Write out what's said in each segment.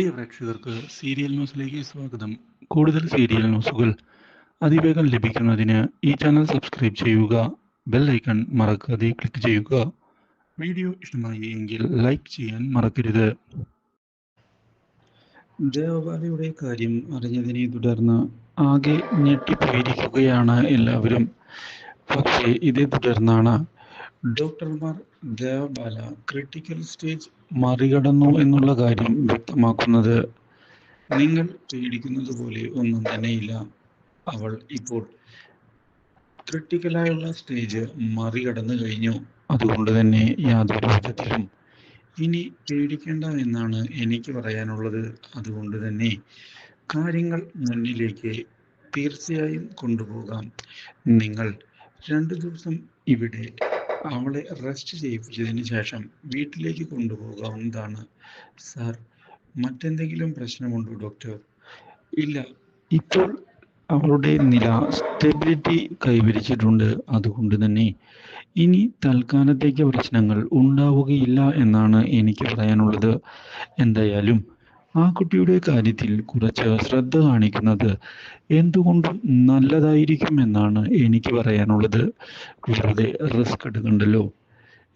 പ്രിയ പ്രേക്ഷകർക്ക് സീരിയൽ ന്യൂസിലേക്ക് സ്വാഗതം. കൂടുതൽ സീരിയൽ ന്യൂസുകൾ അതിവേഗം ലഭിക്കുന്നതിന് ഈ ചാനൽ സബ്സ്ക്രൈബ് ചെയ്യുക ബെൽ ഐക്കൺ മറക്കാതെ ക്ലിക്ക് ചെയ്യുക. വീഡിയോ ഇഷ്ടമായി എങ്കിൽ ലൈക്ക് ചെയ്യാൻ മറക്കരുത്. ദേവബാലയുടെ കാര്യം അറിഞ്ഞതിനെ തുടർന്ന് ആകെ ഞെട്ടിപ്പോയിരിക്കുകയാണ് എല്ലാവരും. പക്ഷേ ഇതേ തുടർന്നാണ് ഡോക്ടർമാർ ദേവബാല ക്രിട്ടിക്കൽ സ്റ്റേജ് മറികടന്നു എന്നുള്ള കാര്യം വ്യക്തമാക്കുന്നത് നിങ്ങൾ പേടിക്കുന്നത് പോലെ ഒന്നും തന്നെയില്ല. അവൾ ഇപ്പോൾ ക്രിട്ടിക്കലായുള്ള സ്റ്റേജ് മറികടന്നു കഴിഞ്ഞു. അതുകൊണ്ട് തന്നെ യാതൊരു വിധത്തിലും ഇനി പേടിക്കേണ്ട എന്നാണ് എനിക്ക് പറയാനുള്ളത്. അതുകൊണ്ട് തന്നെ കാര്യങ്ങൾ മുന്നിലേക്ക് തീർച്ചയായും കൊണ്ടുപോകാം. നിങ്ങൾ രണ്ടു ദിവസം ഇവിടെ അവളെ റെസ്റ്റ് ചെയ്യിപ്പിച്ചതിന് ശേഷം വീട്ടിലേക്ക് കൊണ്ടുപോകാവുന്നതാണ് സാർ മറ്റെന്തെങ്കിലും പ്രശ്നമുണ്ടോ ഡോക്ടർ ഇല്ല. ഇപ്പോൾ അവളുടെ നില സ്റ്റെബിലിറ്റി കൈവരിച്ചിട്ടുണ്ട്. അതുകൊണ്ട് തന്നെ ഇനി തൽക്കാലത്തേക്ക് പ്രശ്നങ്ങൾ ഉണ്ടാവുകയില്ല എന്നാണ് എനിക്ക് പറയാനുള്ളത്. എന്തായാലും ആ കുട്ടിയുടെ കാര്യത്തിൽ കുറച്ച് ശ്രദ്ധ കാണിക്കുന്നത് എന്തുകൊണ്ടും നല്ലതായിരിക്കും എന്നാണ് എനിക്ക് പറയാനുള്ളത്. വെറുതെ റിസ്ക് എടുക്കണ്ടല്ലോ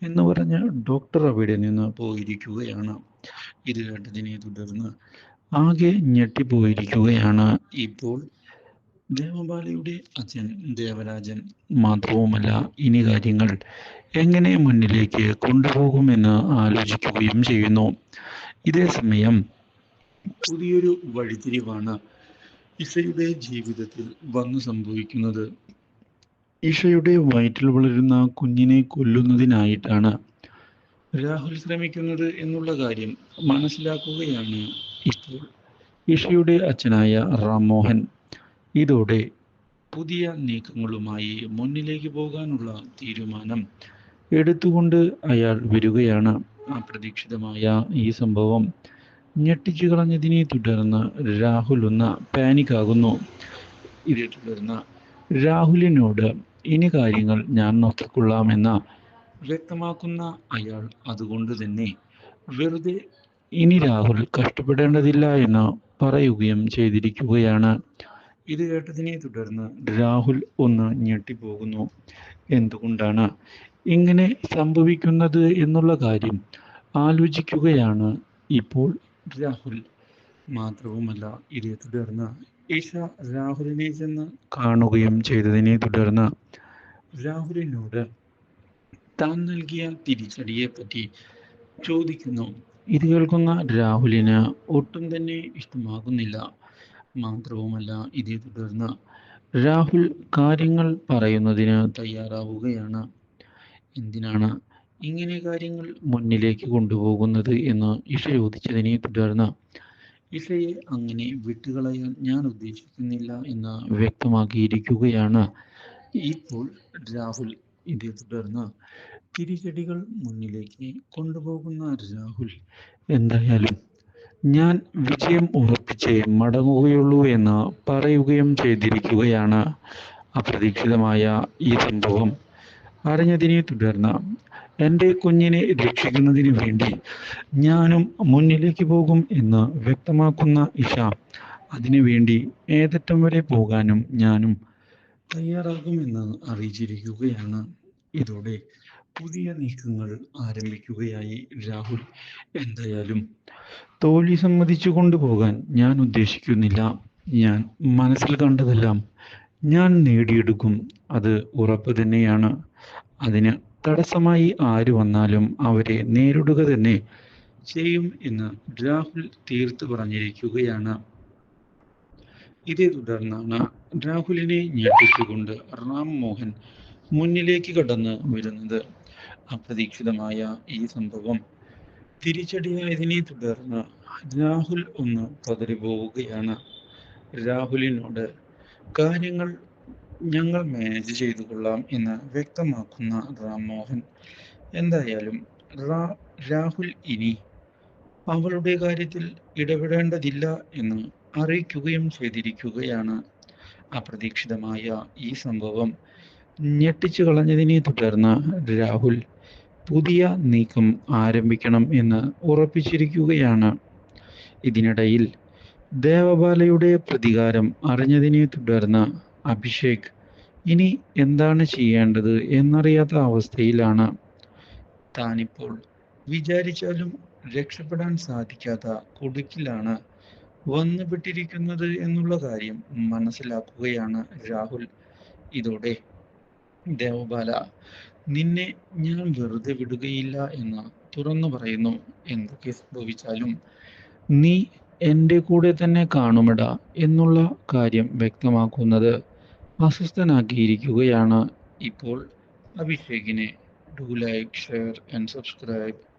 എന്ന് പറഞ്ഞ് ഡോക്ടർ അവിടെ നിന്ന് പോയിരിക്കുകയാണ്. ഇത് കേട്ടതിനെ തുടർന്ന് ആകെ ഞെട്ടിപ്പോയിരിക്കുകയാണ്. ഇപ്പോൾ ദേവബാലയുടെ അച്ഛൻ ദേവരാജൻ മാത്രവുമല്ല ഇനി കാര്യങ്ങൾ എങ്ങനെ മുന്നിലേക്ക് കൊണ്ടുപോകുമെന്ന് ആലോചിക്കുകയും ചെയ്യുന്നു. ഇതേ സമയം പുതിയൊരു വഴിത്തിരിവാണ് ഇഷയുടെ ജീവിതത്തിൽ വന്നു സംഭവിക്കുന്നത്. ഇഷയുടെ വയറ്റിൽ വളരുന്ന കുഞ്ഞിനെ കൊല്ലുന്നതിനായിട്ടാണ്. രാഹുൽ ശ്രമിക്കുന്നത് എന്നുള്ള കാര്യം മനസ്സിലാക്കുകയാണ് ഇപ്പോൾ ഇഷയുടെ അച്ഛനായ റാംമോഹൻ. ഇതോടെ പുതിയ നീക്കങ്ങളുമായി മുന്നിലേക്ക് പോകാനുള്ള തീരുമാനം എടുത്തുകൊണ്ട് അയാൾ വരികയാണ്. അപ്രതീക്ഷിതമായ ഈ സംഭവം ഞെട്ടിച്ചു കളഞ്ഞതിനെ തുടർന്ന് രാഹുൽ ഒന്ന് പാനിക് ആകുന്നു. ഇതേ തുടർന്ന് രാഹുലിനോട് ഇനി കാര്യങ്ങൾ ഞാൻ നോക്കിക്കൊള്ളാമെന്ന വ്യക്തമാക്കുന്ന അയാൾ അതുകൊണ്ട് തന്നെ വെറുതെ ഇനി രാഹുൽ കഷ്ടപ്പെടേണ്ടതില്ല എന്ന് പറയുകയും ചെയ്തിരിക്കുകയാണ്. ഇത് കേട്ടതിനെ തുടർന്ന് രാഹുൽ ഒന്ന് ഞെട്ടിപ്പോകുന്നു. എന്തുകൊണ്ടാണ് ഇങ്ങനെ സംഭവിക്കുന്നത് എന്നുള്ള കാര്യം ആലോചിക്കുകയാണ് ഇപ്പോൾ രാഹുൽ മാത്രവുമല്ല ഇതേ തുടർന്ന് ഈശ രാഹുലിനെ ചെന്ന് കാണുകയും ചെയ്തതിനെ തുടർന്ന് രാഹുലിനോട് താൻ നൽകിയ തിരിച്ചടിയെ പറ്റി ചോദിക്കുന്നു. ഇത് കേൾക്കുന്ന രാഹുലിന് ഒട്ടും തന്നെ ഇഷ്ടമാകുന്നില്ല. മാത്രവുമല്ല ഇതേ തുടർന്ന് രാഹുൽ കാര്യങ്ങൾ പറയുന്നതിന് തയ്യാറാവുകയാണ്. എന്തിനാണ് ഇങ്ങനെ കാര്യങ്ങൾ മുന്നിലേക്ക് കൊണ്ടുപോകുന്നത് എന്ന് ഇഷ ചോദിച്ചതിനെ തുടർന്ന് ഇഷയെ അങ്ങനെ വിട്ടുകളയാൻ ഞാൻ ഉദ്ദേശിക്കുന്നില്ല എന്ന് വ്യക്തമാക്കിയിരിക്കുകയാണ്. ഇപ്പോൾ രാഹുൽ ഇതേ തുടർന്ന് തിരിച്ചടികൾ മുന്നിലേക്ക് കൊണ്ടുപോകുന്ന രാഹുൽ എന്തായാലും ഞാൻ വിജയം ഉറപ്പിച്ചേ മടങ്ങുകയുള്ളൂ എന്ന് പറയുകയും ചെയ്തിരിക്കുകയാണ് അപ്രതീക്ഷിതമായ ഈ സംഭവം. അറിഞ്ഞതിനെ തുടർന്ന് എന്റെ കുഞ്ഞിനെ രക്ഷിക്കുന്നതിന് വേണ്ടി ഞാനും മുന്നിലേക്ക് പോകും എന്ന് വ്യക്തമാക്കുന്ന ഇഷ. അതിനുവേണ്ടി ഏതറ്റം വരെ പോകാനും ഞാനും തയ്യാറാകുമെന്ന് അറിയിച്ചിരിക്കുകയാണ്. ഇതോടെ പുതിയ നീക്കങ്ങൾ ആരംഭിക്കുകയായി രാഹുൽ. എന്തായാലും തോൽവി സമ്മതിച്ചു കൊണ്ടുപോകാൻ ഞാൻ ഉദ്ദേശിക്കുന്നില്ല. ഞാൻ മനസ്സിൽ കണ്ടതെല്ലാം ഞാൻ നേടിയെടുക്കും. അത് ഉറപ്പ് തന്നെയാണ്. അതിന് തടസ്സമായി ആര് വന്നാലും അവരെ നേരിടുക തന്നെ ചെയ്യും എന്ന് രാഹുൽ തീർത്തു പറഞ്ഞിരിക്കുകയാണ്. ഇതേ തുടർന്നാണ് രാഹുലിനെ ഞെട്ടിച്ചുകൊണ്ട് റാം മോഹൻ മുന്നിലേക്ക് കടന്ന് വരുന്നത്. അപ്രതീക്ഷിതമായ ഈ സംഭവം തിരിച്ചടിയായതിനെ തുടർന്ന് രാഹുൽ ഒന്ന് പതറിപ്പോവുകയാണ്. രാഹുലിനോട് കാര്യങ്ങൾ ഞങ്ങൾ മാനേജ് ചെയ്തു കൊള്ളാം എന്ന് വ്യക്തമാക്കുന്ന റാം മോഹൻ എന്തായാലും രാഹുൽ ഇനി അവളുടെ കാര്യത്തിൽ ഇടപെടേണ്ടതില്ല എന്ന് അറിയിക്കുകയും ചെയ്തിരിക്കുകയാണ്. അപ്രതീക്ഷിതമായ ഈ സംഭവം ഞെട്ടിച്ചു കളഞ്ഞതിനെ തുടർന്ന് രാഹുൽ പുതിയ നീക്കം ആരംഭിക്കണം എന്ന് ഉറപ്പിച്ചിരിക്കുകയാണ്. ഇതിനിടയിൽ ദേവബാലയുടെ പ്രതികാരം അറിഞ്ഞതിനെ തുടർന്ന് അഭിഷേക് ഇനി എന്താണ് ചെയ്യേണ്ടത് എന്നറിയാത്ത അവസ്ഥയിലാണ് താനിപ്പോൾ. വിചാരിച്ചാലും രക്ഷപ്പെടാൻ സാധിക്കാത്ത കുടുക്കിലാണ് വന്നുപെട്ടിരിക്കുന്നത് എന്നുള്ള കാര്യം മനസ്സിലാക്കുകയാണ് രാഹുൽ. ഇതോടെ ദേവബാല നിന്നെ ഞാൻ വെറുതെ വിടുകയില്ല എന്ന് തുറന്നു പറയുന്നു. എന്തൊക്കെ സംഭവിച്ചാലും നീ എന്റെ കൂടെ തന്നെ കാണുമെടാ എന്നുള്ള കാര്യം വ്യക്തമാക്കുന്നത് അസ്വസ്ഥനാക്കിയിരിക്കുകയാണ് ഇപ്പോൾ അഭിഷേകിനെ. Do like share and subscribe.